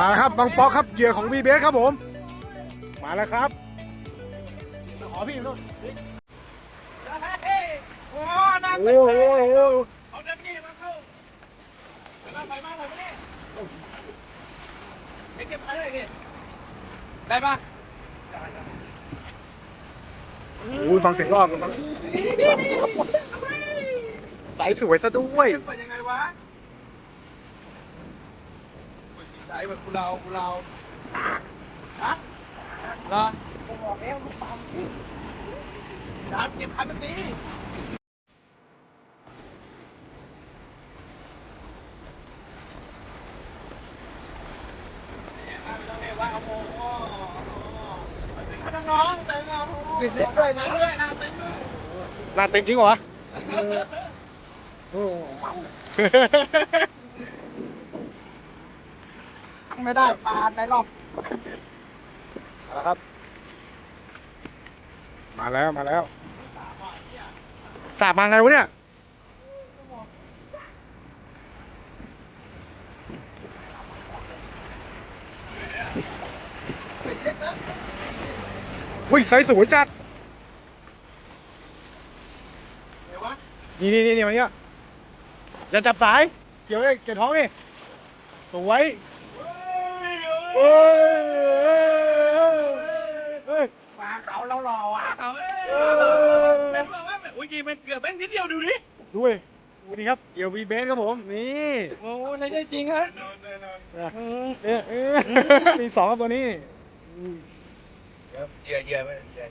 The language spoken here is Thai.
มาแล้วครับบางป๊อกครับเหยื่อของวีเบสครับผม มาแล้วครับ ขอพี่โน่นโอ้โอ้โหโอ้โหเอาเด็กนี่มาเข้ามาไปมาไปนี่ไปเก็บอะไรนี่ได้ปะโอ้ยฟังเสียงรอบกันใสสวยซะด้วยเก็บไปยังไงวะ ใส่แบบกูเรากูเราฮะเหรอผมบอ ไม่ได้ปลาในรอบมาแล้วครับ มาแล้วมาแล้วสาบมาไงวะเนี่ย อุ้ยไซส์สวยจัดเดี๋ยววะนี่นี่นี่นี่มันเนี้ยอย่าจับสาย เกี่ยวเลยเกี่ยวท้องนี่สวย เฮ้ยเฮ้ยปลาเขาเราหล่ออะเขาเป็นแบบว่าโอ้ยมันเกือบเป็นนิดเดียวดูดิด้วยนี่ครับเกี่ยววีเบสครับผมนี่โอ้ยได้จริงฮะเนี่ยเออมีสองครับตัวนี้ เหยื่อเหยื่อไปเหยื่อ